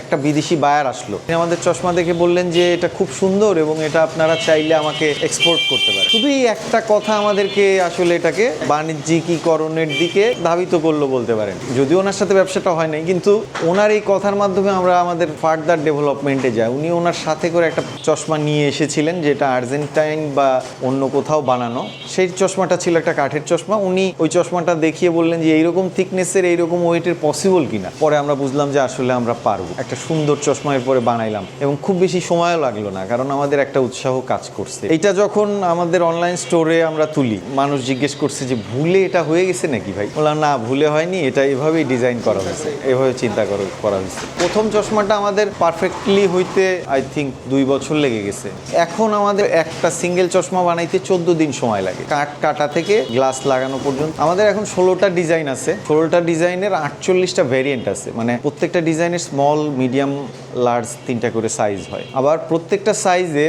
একটা বিদেশি বায়ার আসলো। আমাদের চশমা দেখে বললেন যে, এটা খুব সুন্দর এবং এটা আপনারা চাইলে আমাকে এক্সপোর্ট করতে পারেন। শুধু এই একটা কথা আমাদেরকে আসলে এটাকে বাণিজ্যিকীকরণের দিকে ধাবিত করল বলতে পারেন। যদিও ওনার সাথে ব্যবসাটা হয় নাই, কিন্তু ওনার এই কথার মাধ্যমে আমরা আমাদের ফার্দার ডেভেলপমেন্টে যাই। উনি ওনার সাথে করে একটা চশমা নিয়ে এসেছিলেন, যেটা আর্জেন্টাইন বা অন্য কোথাও বানানো। সেই চশমাটা ছিল একটা কাঠের চশমা। উনি ওই চশমাটা দেখিয়ে বললেন যে, এইরকম থিকনেসের এইরকম ওয়েটের পসিবল কিনা? পরে আমরা বুঝলাম যে, আসলে আমরা পারব। একটা সুন্দর চশমা এরপরে বানাইলাম। এবং খুব বেশি সময়ও লাগল না, কারণ আমাদের একটা উৎসাহ কাজ করছে। এটা যখন আমাদের অনলাইন স্টোরে আমরা তুলি, মানুষ জিজ্ঞেস করছে যে, ভুলে এটা হয়ে গেছে নাকি ভাই? বললাম, না, ভুলে হয়নি, এটা এভাবেই ডিজাইন করা হয়েছে। এভাবে চিন্তা করা হয়েছে। প্রথম চশমাটা আমাদের পারফেক্টলি হইতে আই থিঙ্ক দুই বছর লেগে গেছে। এখন আমাদের একটা সিঙ্গেল চশমা বানাইতে চোদ্দ দিন সময় লাগে। কাঠ কাটা থেকে গ্লাস লাগানো পর্যন্ত। আমাদের এখন ষোলোটা ডিজাইন আছে। ষোলোটা ডিজাইনের আটচল্লিশটা ভেরিয়েন্ট আছে। মানে প্রত্যেকটা ডিজাইনের স্মল মিডিয়াম লার্জ তিনটা করে সাইজ হয়। আবার প্রত্যেকটা সাইজে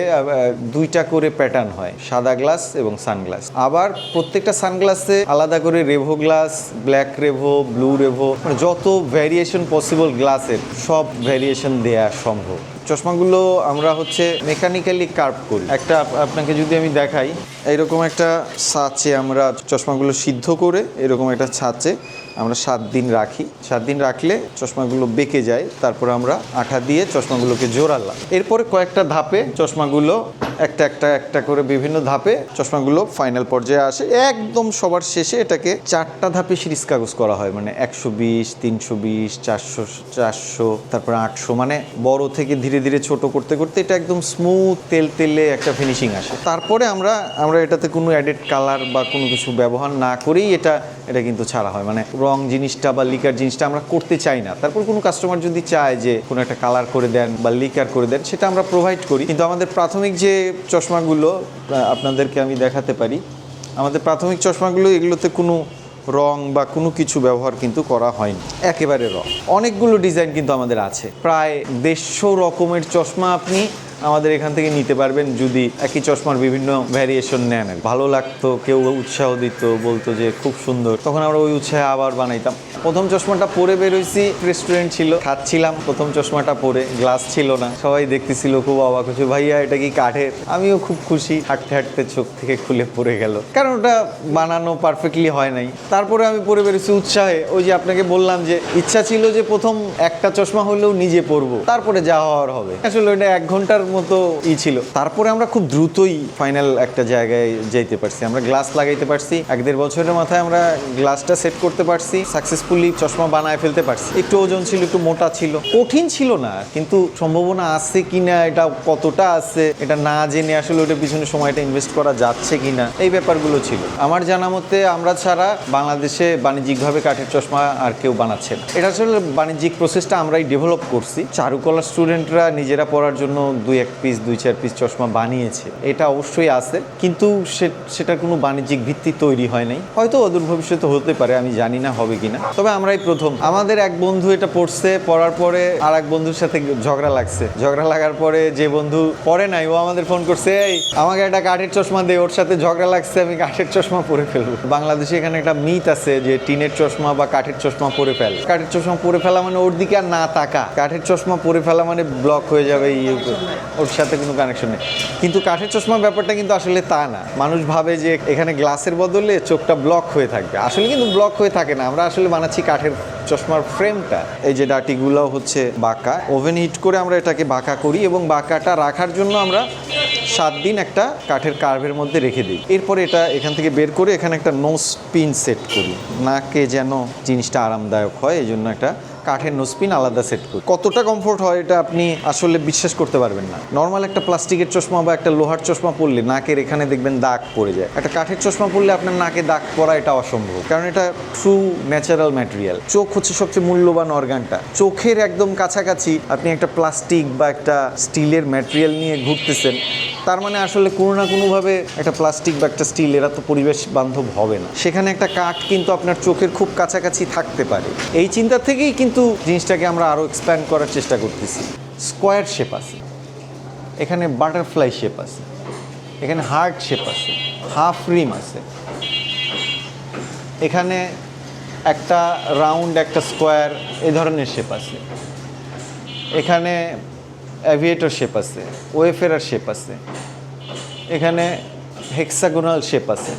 দুইটা করে প্যাটার্ন হয়, সাদা গ্লাস এবং সানগ্লাস আবার প্রত্যেকটা সানগ্লাসে আলাদা করে Revo glass black Revo blue Revo যত ভ্যারিয়েশন পসিবল গ্লাসের সব ভ্যারিয়েশন দেয়া সম্ভব। চশমাগুলো আমরা হচ্ছে মেকানিক্যালি কার্ভ করি। একটা আপনাকে যদি আমি দেখাই এরকম একটা ছাঁচে আমরা চশমাগুলো সিদ্ধ করে, এরকম একটা ছাঁচে আমরা সাত দিন রাখি। সাত দিন রাখলে চশমাগুলো বেঁকে যায়, তারপর আমরা আঠা দিয়ে চশমাগুলোকে জোড়ালাম। এরপরে কয়েকটা ধাপে চশমাগুলো একটা একটা একটা করে বিভিন্ন ধাপে চশমাগুলো ফাইনাল পর্যায়ে আসে। একদম সবার শেষে এটাকে চারটা ধাপে সিরিজ কাগজ করা হয়। মানে একশো বিশ, তিনশো বিশ, চারশো চারশো, তারপরে আটশো। মানে বড় থেকে ধীরে ধীরে ছোট করতে করতে এটা একদম স্মুথ তেল তেলে একটা ফিনিশিং আসে। তারপরে আমরা আমরা এটাতে কোনো অ্যাডেড কালার বা কোনো কিছু ব্যবহার না করেই এটা এটা কিন্তু ছাড়া হয়। মানে রং জিনিসটা বা লিকার জিনিসটা আমরা করতে চাই না। তারপর কোনো কাস্টমার যদি চায় যে কোনো একটা কালার করে দেন বা লিকার করে দেন, সেটা আমরা প্রোভাইড করি। কিন্তু আমাদের প্রাথমিক যে চশমাগুলো আপনাদেরকে আমি দেখাতে পারি, আমাদের প্রাথমিক চশমাগুলো এগুলোতে কোনো রং বা কোনো কিছু ব্যবহার কিন্তু করা হয়নি। একেবারে রং অনেকগুলো ডিজাইন কিন্তু আমাদের আছে। প্রায় দেড়শো রকমের চশমা আপনি আমাদের এখান থেকে নিতে পারবেন যদি একই চশমার বিভিন্ন ভ্যারিয়েশন নেন ভালো লাগতো, কেউ উৎসাহ দিত, বলতো যে খুব সুন্দর। তখন আমরা ওই উৎসাহে আবার বানাইতাম। প্রথম চশমাটা পরে বেরোইছি রেস্টুরেন্ট ছিল, খাচ্ছিলাম। প্রথম চশমাটা পরে গ্লাস ছিল না। সবাই দেখতেছিল, খুব অবাক হচ্ছে ভাইয়া, এটা কি কাঠের? আমিও খুব খুশি, হাঁটতে হাঁটতে চোখ থেকে খুলে পড়ে গেল। কারণ ওটা বানানো পারফেক্টলি হয় নাই। তারপরে আমি পরে বেরোছি উৎসাহে। ওই যে আপনাকে বললাম যে, ইচ্ছা ছিল যে প্রথম একটা চশমা হলেও নিজে পরবো। তারপরে যা হওয়ার হবে। আসলে ওইটা এক ঘণ্টার মতো ই ছিল। তারপরে আমরা খুব দ্রুতই ফাইনাল একটা জায়গায় যেতে পারছি। আমরা গ্লাস লাগাইতে পারছি। এক দেড় বছরের মাথায় আমরা গ্লাসটা সেট করতে পারছি। সাকসেসফুলি চশমা বানায় ফেলতে পারছি। একটু ওজন ছিল, একটু মোটা ছিল। কঠিন ছিল না, কিন্তু সম্ভাবনা আছে কিনা, এটা কতটা আছে, এটা না জেনে আসলে ওটার পিছনে সময়টা ইনভেস্ট করা যাচ্ছে কিনা, এই ব্যাপারগুলো ছিল। আমার জানা মতে আমরা ছাড়া বাংলাদেশে বাণিজ্যিকভাবে কাঠের চশমা আর কেউ বানাচ্ছে না। এটা আসলে বাণিজ্যিক প্রসেসটা আমরাই ডেভেলপ করছি। চারুকলার স্টুডেন্টরা নিজেরা পড়ার জন্য দুই এক পিস দুই, চার পিস চশমা বানিয়েছে। এটা অবশ্যই আছে, কিন্তু সে- সেটার কোনো বাণিজ্যিক ভিত্তি তৈরি হয় নাই। হয়তো অদূর ভবিষ্যতে হতে পারে, আমি জানি না হবে কিনা। তবে আমরাই প্রথম। আমাদের এক বন্ধু এটা পড়ছে, পড়ার পরে আর এক বন্ধুর সাথে ঝগড়া লাগছে। ঝগড়া লাগার পরে যে বন্ধু পড়ে নাই, ও আমাদের ফোন করছে, এই, আমাকে একটা কাঠের চশমা দে, ওর সাথে ঝগড়া লাগছে, আমি কাঠের চশমা পরে ফেলব। বাংলাদেশে এখানে একটা মিথ আছে যে টিনের চশমা বা কাঠের চশমা পরে ফেল। কাঠের চশমা পরে ফেলা মানে ওর দিকে আর না তাকা। কাঠের চশমা পরে ফেলা মানে ব্লক হয়ে যাবে ইয়ে ওর সাথে কোনো কানেকশন নেই। কিন্তু কাঠের চশমার ব্যাপারটা কিন্তু আসলে তা না। মানুষ ভাবে যে এখানে গ্লাসের বদলে চোখটা ব্লক হয়ে থাকবে। আসলে কিন্তু ব্লক হয়ে থাকে না। আমরা আসলে বানাচ্ছি কাঠের চশমার ফ্রেমটা এই যে ডাটিগুলো হচ্ছে বাঁকা। ওভেন হিট করে আমরা এটাকে বাঁকা করি এবং বাঁকাটা রাখার জন্য আমরা সাত দিন একটা কাঠের কার্ভের মধ্যে রেখে দিই। এরপরে এটা এখান থেকে বের করে এখানে একটা নোজ পিন সেট করি। নাকে যেন জিনিসটা আরামদায়ক হয় এই জন্য একটা কাঠের নোসপিন আলাদা সেট করি। কতটা কমফোর্ট হয় এটা আপনি আসলে বিশ্বাস করতে পারবেন না। নর্মাল একটা প্লাস্টিকের চশমা বা একটা লোহার চশমা পরলে নাকের এখানে দেখবেন দাগ পড়ে যায়। একটা কাঠের চশমা পরলে আপনার নাকে দাগ পড়া এটা অসম্ভব। কারণ এটা ট্রু ন্যাচারাল ম্যাটেরিয়াল চোখ হচ্ছে সবচেয়ে মূল্যবান অর্গানটা। চোখের একদম কাছাকাছি আপনি একটা প্লাস্টিক বা একটা স্টিলের ম্যাটেরিয়াল নিয়ে ঘুরতেছেন তার মানে আসলে কোনো না কোনোভাবে একটা প্লাস্টিক বা একটা স্টিল এরা তো পরিবেশ বান্ধব হবে না। সেখানে একটা কাঠ কিন্তু আপনার চোখের খুব কাছাকাছি থাকতে পারে। এই চিন্তা থেকেই কিন্তু জিনিসটাকে আমরা আরও এক্সপ্যান্ড করার চেষ্টা করতেছি। স্কোয়ার শেপ আছে। এখানে বাটারফ্লাই শেপ আছে। এখানে হার্ট শেপ আছে। হাফ রিম আছে। এখানে একটা রাউন্ড একটা স্কোয়ার এ ধরনের শেপ আছে। এখানে অ্যাভিয়েটর শেপ আছে ওয়েফেরার শেপ আছে এখানে হেক্সাগোনাল শেপ আছে।